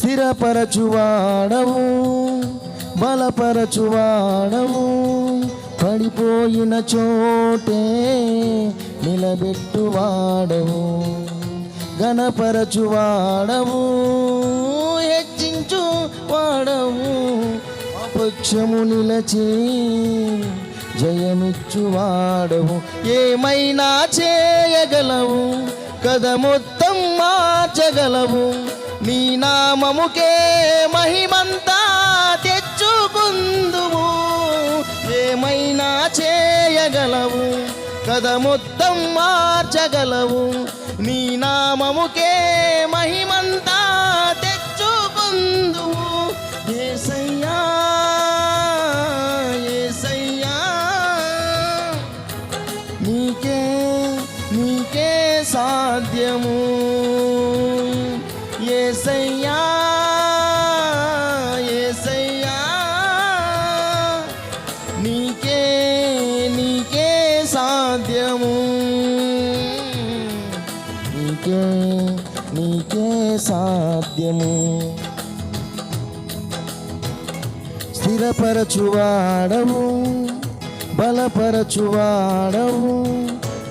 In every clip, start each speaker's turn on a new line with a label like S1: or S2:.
S1: స్థిరపరచువాడవు బలపరచువాడవు. పడిపోయిన చోటే నిలబెట్టువాడవు గణపరచువాడవు హెచ్చించు వాడవు అపక్షము నిలచి జయమిచ్చువాడవు. ఏమైనా చేయగలవు కథ మొత్తం మార్చగలవు. నీ నామముకే మహిమంతా తెచ్చుకుందువు ఏమైనా చేయగలవు? కథ మొత్తం మార్చగలవు. నీ నామముకే మహిమంతా తెచ్చుకుందువు ఏసయ్యా సాధ్యము. స్థిరపరచువాడవు బలపరచువాడము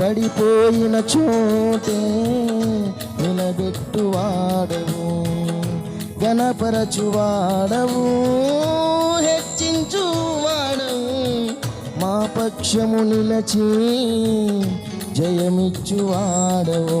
S1: పడిపోయిన చోటే నిలబెట్టువాడవు గణపరచువాడవు హెచ్చించువాడవు. మా పక్షము నిలచి జయమిచ్చువాడవు.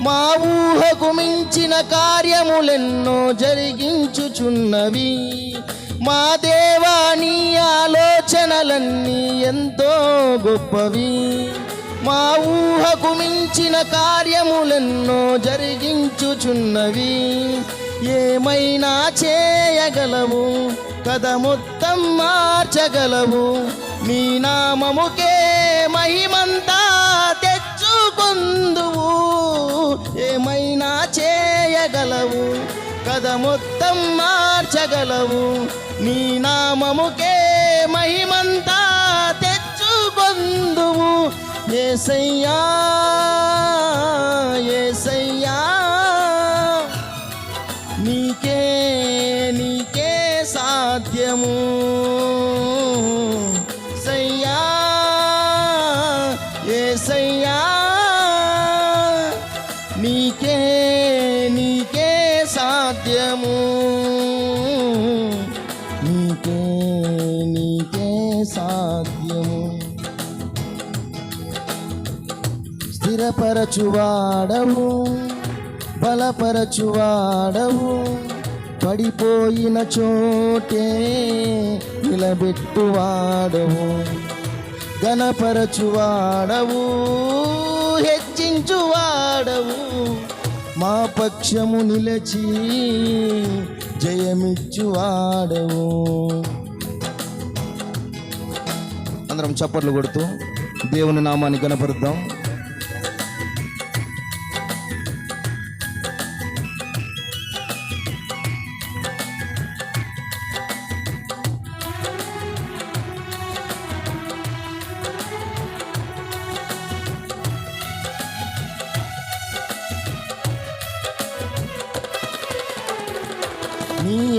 S1: మా ఊహకు మించిన కార్యములెన్నో జరిగించుచున్నవి. మా దేవా నీ ఆలోచనలన్నీ ఎంతో గొప్పవి. మా ఊహకు మించిన కార్యములెన్నో జరిగించుచున్నవి. ఏమైనా చేయగలవు? కథ మొత్తం మార్చగలవు. నీ నామముకే మహిమంతా కథ మొత్తం మార్చగలవు. నీ నామముకే మహిమంతా తెచ్చుకొందువు ఏసయ్యా ఏసయ్యా. నీకే నీకే సాధ్యము. బలపరచువాడవు. బలపరచువాడవు. పడిపోయిన చోటే నిలబెట్టువాడవు. గణపరచువాడవు హెచ్చించువాడవు. మా పక్షము నిలచి జయమిచ్చువాడవు. అందరం చప్పట్లు కొడుతూ దేవుని నామాన్ని గణపరుద్దాం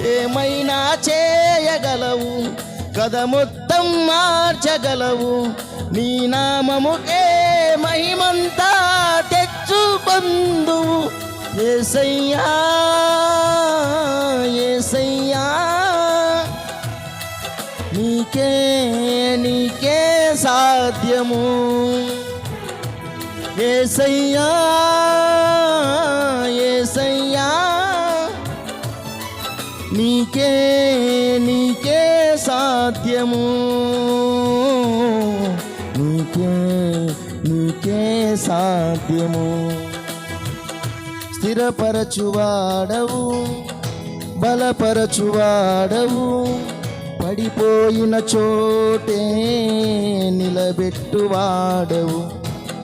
S1: ఏమైనా చేయగలవు? కథ మొత్తం మార్చగలవు. నీ నామముకే మహిమంతా తెచ్చుకొందువు ఏసయ్యా ఏసయ్యా. నీకే నీకే సాధ్యము. ఏసయ్యా ఏసయ్యా. నీకే నీకే సాధ్యము. నీకే నీకే సాధ్యము. స్థిరపరచువాడవు బలపరచువాడవు. పడిపోయిన చోటే నిలబెట్టువాడవు.